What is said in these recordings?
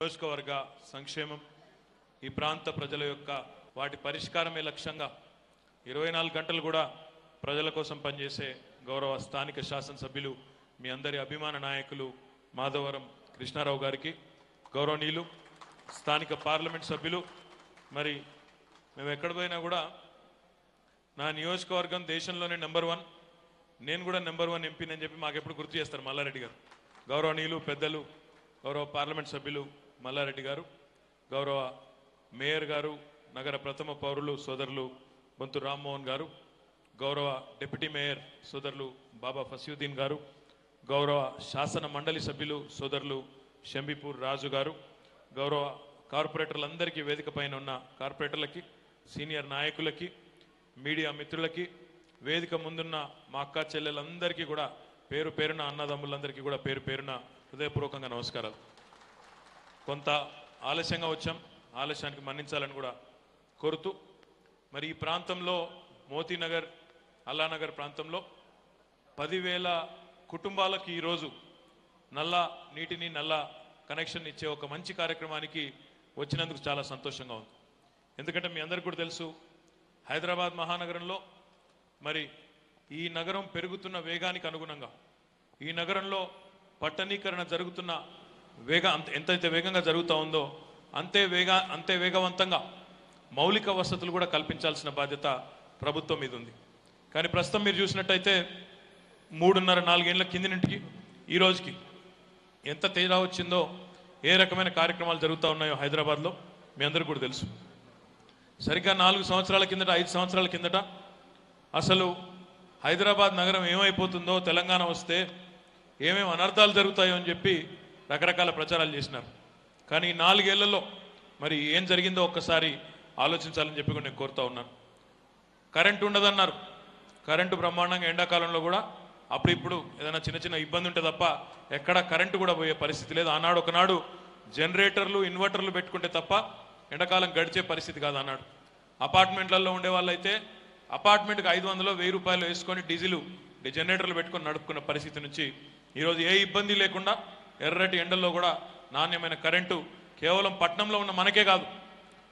నియోజకవర్గ సంక్షేమం ఈ ప్రాంత ప్రజల యొక్క వాటి పరిష్కారమే లక్ష్యంగా ఇరవై నాలుగు గంటలు కూడా ప్రజల కోసం పనిచేసే గౌరవ స్థానిక శాసనసభ్యులు మీ అందరి అభిమాన నాయకులు మాధవరం కృష్ణారావు గారికి గౌరవనీయులు స్థానిక పార్లమెంట్ సభ్యులు. మరి మేము ఎక్కడ పోయినా కూడా నా నియోజకవర్గం దేశంలోనే నెంబర్ వన్. నేను కూడా నెంబర్ వన్ ఎంపీని అని చెప్పి మాకు ఎప్పుడు గుర్తు చేస్తారు మల్లారెడ్డి గారు. గౌరవనీయులు పెద్దలు గౌరవ పార్లమెంట్ సభ్యులు మల్లారెడ్డి గారు గౌరవ మేయర్ గారు నగర ప్రథమ పౌరులు సోదరులు బొంతు రామ్మోహన్ గారు గౌరవ డిప్యూటీ మేయర్ సోదరులు బాబా ఫసీయుద్దీన్ గారు గౌరవ శాసన మండలి సభ్యులు సోదరులు షంబిపూర్ రాజు గారు గౌరవ కార్పొరేటర్లందరికీ వేదిక పైన ఉన్న కార్పొరేటర్లకి సీనియర్ నాయకులకి మీడియా మిత్రులకి వేదిక ముందున్న మా అక్క చెల్లెలందరికీ కూడా పేరు పేరున అన్నదమ్ములందరికీ కూడా పేరు పేరున హృదయపూర్వకంగా నమస్కారాలు. కొంత ఆలస్యంగా వచ్చాం. ఆలస్యానికి మన్నించాలని కూడా కోరుతూ మరి ఈ ప్రాంతంలో మోతీనగర్ అల్లానగర్ ప్రాంతంలో పదివేల కుటుంబాలకు ఈరోజు నల్ల నీటిని నల్ల కనెక్షన్ ఇచ్చే ఒక మంచి కార్యక్రమానికి వచ్చినందుకు చాలా సంతోషంగా ఉంది. ఎందుకంటే మీ అందరికీ కూడా తెలుసు హైదరాబాద్ మహానగరంలో మరి ఈ నగరం పెరుగుతున్న వేగానికి అనుగుణంగా ఈ నగరంలో పట్టణీకరణ జరుగుతున్న వేగ అంత ఎంతైతే వేగంగా జరుగుతూ ఉందో అంతే వేగ అంతే వేగవంతంగా మౌలిక వసతులు కూడా కల్పించాల్సిన బాధ్యత ప్రభుత్వం మీద ఉంది. కానీ ప్రస్తుతం మీరు చూసినట్టయితే మూడున్నర నాలుగేళ్ళ కిందినింటికి ఈ రోజుకి ఎంత తేడా వచ్చిందో ఏ రకమైన కార్యక్రమాలు జరుగుతూ ఉన్నాయో హైదరాబాద్లో మీ అందరికీ కూడా తెలుసు. సరిగ్గా నాలుగు సంవత్సరాల కిందట ఐదు సంవత్సరాల కిందట అసలు హైదరాబాద్ నగరం ఏమైపోతుందో తెలంగాణ వస్తే ఏమేమి అనర్థాలు జరుగుతాయో అని చెప్పి రకరకాల ప్రచారాలు చేసినారు. కానీ ఈ నాలుగేళ్ళలో మరి ఏం జరిగిందో ఒక్కసారి ఆలోచించాలని చెప్పి కూడా నేను కోరుతా ఉన్నాను. కరెంటు ఉండదన్నారు. కరెంటు బ్రహ్మాండంగా ఎండాకాలంలో కూడా అప్పుడు ఇప్పుడు ఏదైనా చిన్న చిన్న ఇబ్బంది ఉంటే తప్ప ఎక్కడ కరెంటు కూడా పోయే పరిస్థితి లేదు. ఆనాడు ఒకనాడు జనరేటర్లు ఇన్వర్టర్లు పెట్టుకుంటే తప్ప ఎండాకాలం గడిచే పరిస్థితి కాదు అన్నాడు. అపార్ట్మెంట్లలో ఉండే వాళ్ళైతే అపార్ట్మెంట్కి ఐదు వందలు వెయ్యి రూపాయలు వేసుకొని డీజిల్ జనరేటర్లు పెట్టుకొని నడుపుకున్న పరిస్థితి నుంచి ఈరోజు ఏ ఇబ్బంది లేకుండా ఎర్రటి ఎండల్లో కూడా నాణ్యమైన కరెంటు కేవలం పట్నంలో ఉన్న మనకే కాదు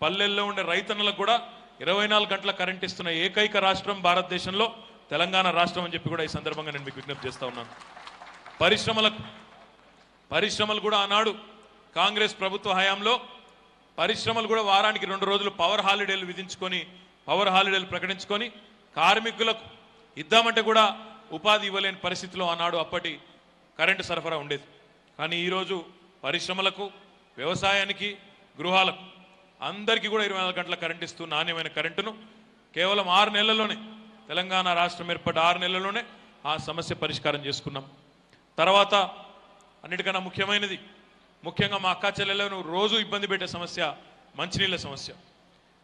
పల్లెల్లో ఉండే రైతన్నలకు కూడా ఇరవై నాలుగు గంటల కరెంట్ ఇస్తున్న ఏకైక రాష్ట్రం భారతదేశంలో తెలంగాణ రాష్ట్రం అని చెప్పి కూడా ఈ సందర్భంగా నేను మీకు విజ్ఞప్తి చేస్తా ఉన్నాను. పరిశ్రమలకు పరిశ్రమలు కూడా ఆనాడు కాంగ్రెస్ ప్రభుత్వ హయాంలో పరిశ్రమలు కూడా వారానికి రెండు రోజులు పవర్ హాలిడేలు విధించుకొని పవర్ హాలిడేలు ప్రకటించుకొని కార్మికులకు ఇద్దామంటే కూడా ఉపాధి ఇవ్వలేని పరిస్థితిలో ఆనాడు అప్పటి కరెంటు సరఫరా ఉండేది. కానీ ఈరోజు పరిశ్రమలకు వ్యవసాయానికి గృహాలకు అందరికీ కూడా ఇరవై నాలుగు గంటల కరెంట్ ఇస్తూ నాణ్యమైన కరెంటును కేవలం ఆరు నెలల్లోనే తెలంగాణ రాష్ట్రం ఏర్పడ్డ ఆరు నెలల్లోనే ఆ సమస్య పరిష్కారం చేసుకున్నాం. తర్వాత అన్నిటికన్నా ముఖ్యమైనది ముఖ్యంగా మా అక్కా చెల్లెలను రోజు ఇబ్బంది పెట్టే సమస్య మంచినీళ్ళ సమస్య.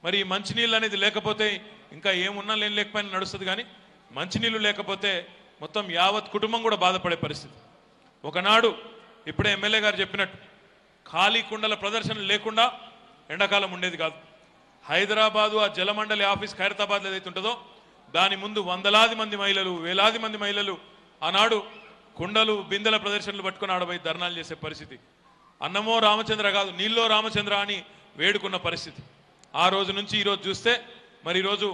మరి ఈ మంచినీళ్ళు అనేది లేకపోతే ఇంకా ఏమున్నా లేని లేకపోయినా నడుస్తుంది కానీ మంచినీళ్ళు లేకపోతే మొత్తం యావత్ కుటుంబం కూడా బాధపడే పరిస్థితి. ఒకనాడు ఇప్పుడే ఎమ్మెల్యే గారు చెప్పినట్టు ఖాళీ కుండల ప్రదర్శన లేకుండా ఎండాకాలం ఉండేది కాదు. హైదరాబాదు ఆ జలమండలి ఆఫీస్ ఖైరతాబాద్లో ఏదైతే ఉంటుందో దాని ముందు వందలాది మంది మహిళలు వేలాది మంది మహిళలు ఆనాడు కుండలు బిందెల ప్రదర్శనలు పట్టుకొని ఆడబోయి ధర్నాలు చేసే పరిస్థితి. అన్నమో రామచంద్ర కాదు నీళ్ళో రామచంద్ర అని వేడుకున్న పరిస్థితి. ఆ రోజు నుంచి ఈరోజు చూస్తే మరి ఈరోజు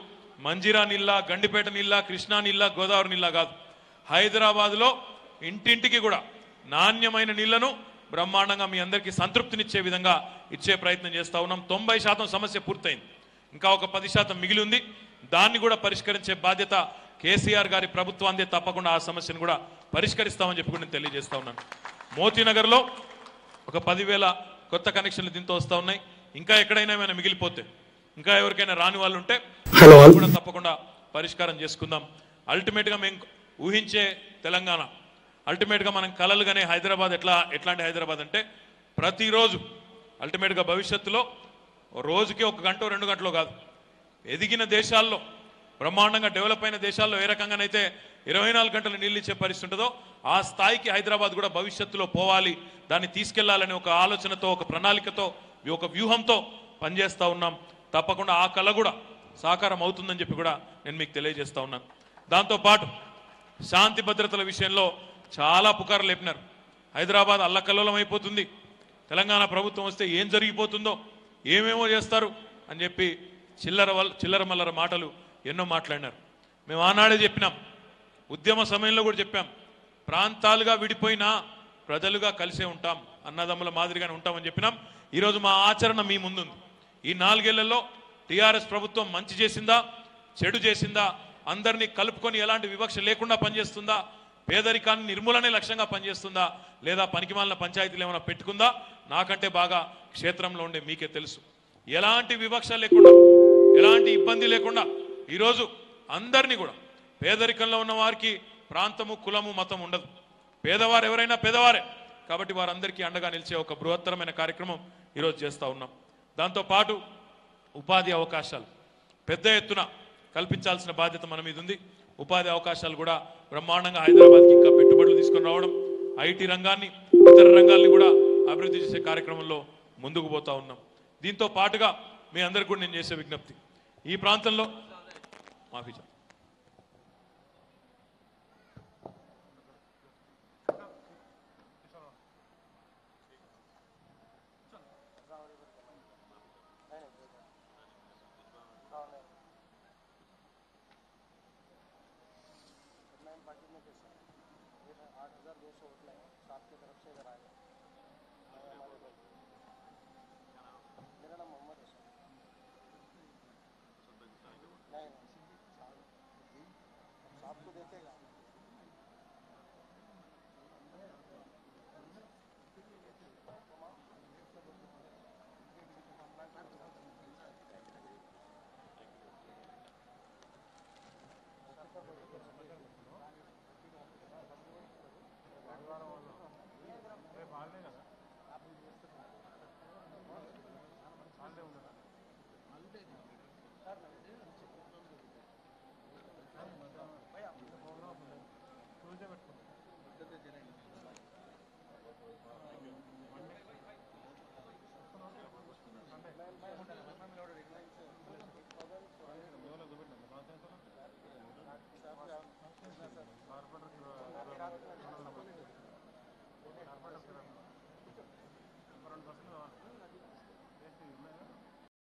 మంజిరా నీళ్ళ గండిపేట నీళ్ళ కృష్ణా నీళ్ళ గోదావరి నీళ్ళ కాదు. హైదరాబాద్లో ఇంటింటికి కూడా నాణ్యమైన నీళ్ళను బ్రహ్మాండంగా మీ అందరికీ సంతృప్తినిచ్చే విధంగా ఇచ్చే ప్రయత్నం చేస్తూ ఉన్నాం. తొంభై శాతం సమస్య పూర్తయింది. ఇంకా ఒక పది శాతం మిగిలి ఉంది దాన్ని కూడా పరిష్కరించే బాధ్యత కేసీఆర్ గారి ప్రభుత్వాందే తప్పకుండా ఆ సమస్యను కూడా పరిష్కరిస్తామని చెప్పి కూడా నేను తెలియజేస్తా ఉన్నాను. మోతీనగర్లో ఒక పదివేల కొత్త కనెక్షన్లు దీంతో వస్తూ ఉన్నాయి. ఇంకా ఎక్కడైనా ఏమైనా మిగిలిపోతే ఇంకా ఎవరికైనా రాని వాళ్ళు ఉంటే. కూడా తప్పకుండా పరిష్కారం చేసుకుందాం అల్టిమేట్గా మేము ఊహించే తెలంగాణ అల్టిమేట్గా మనం కలలుగానే హైదరాబాద్ ఎట్లా ఎట్లాంటి హైదరాబాద్ అంటే ప్రతిరోజు అల్టిమేట్గా భవిష్యత్తులో రోజుకి ఒక గంట రెండు గంటలో కాదు ఎదిగిన దేశాల్లో బ్రహ్మాండంగా డెవలప్ అయిన దేశాల్లో ఏ రకంగానైతే ఇరవై నాలుగు గంటలు నీళ్ళు ఇచ్చే పరిస్థితి ఉంటుందో ఆ స్థాయికి హైదరాబాద్ కూడా భవిష్యత్తులో పోవాలి దాన్ని తీసుకెళ్ళాలనే ఒక ఆలోచనతో ఒక ప్రణాళికతో ఒక వ్యూహంతో పనిచేస్తూ ఉన్నాం. తప్పకుండా ఆ కళ కూడా సాకారం అవుతుందని చెప్పి కూడా నేను మీకు తెలియజేస్తూ ఉన్నాను. దాంతోపాటు శాంతి భద్రతల విషయంలో చాలా పుకారు లేపినారు. హైదరాబాద్ అల్లకల్లోలం అయిపోతుంది. తెలంగాణ ప్రభుత్వం వస్తే ఏం జరిగిపోతుందో ఏమేమో చేస్తారు అని చెప్పి చిల్లర చిల్లర మల్లర మాటలు ఎన్నో మాట్లాడినారు. మేము ఆనాడే చెప్పినాం. ఉద్యమ సమయంలో కూడా చెప్పాం. ప్రాంతాలుగా విడిపోయినా ప్రజలుగా కలిసే ఉంటాం. అన్నదమ్ముల మాదిరిగానే ఉంటామని చెప్పినాం. ఈరోజు మా ఆచరణ మీ ముందుంది. ఈ నాలుగేళ్ళలో టీఆర్ఎస్ ప్రభుత్వం మంచి చేసిందా? చెడు చేసిందా? అందరినీ కలుపుకొని ఎలాంటి వివక్ష లేకుండా పనిచేస్తుందా? పేదరికాన్ని నిర్మూలనే లక్ష్యంగా పనిచేస్తుందా? లేదా పనికిమాలిన పంచాయతీలు ఏమైనా పెట్టుకుందా? నాకంటే బాగా క్షేత్రంలో ఉండే మీకే తెలుసు. ఎలాంటి వివక్ష లేకుండా ఎలాంటి ఇబ్బంది లేకుండా ఈరోజు అందరినీ కూడా పేదరికంలో ఉన్న వారికి ప్రాంతము కులము మతం ఉండదు. పేదవారు ఎవరైనా పేదవారే. కాబట్టి వారందరికీ అండగా నిలిచే ఒక బృహత్తరమైన కార్యక్రమం ఈరోజు చేస్తూ ఉన్నాం. దాంతో పాటు ఉపాధి అవకాశాలు. పెద్ద ఎత్తున కల్పించాల్సిన బాధ్యత మన మీద ఉంది. ఉపాధి అవకాశాలు కూడా బ్రహ్మాండంగా హైదరాబాద్కి ఇంకా పెట్టుబడులు తీసుకొని రావడం ఐటీ రంగాన్ని ఇతర రంగాల్ని కూడా అభివృద్ధి చేసే కార్యక్రమంలో ముందుకు పోతా ఉన్నాం. దీంతో పాటుగా మీ అందరికీ కూడా నేను చేసే విజ్ఞప్తి. ఈ ప్రాంతంలో మాఫీ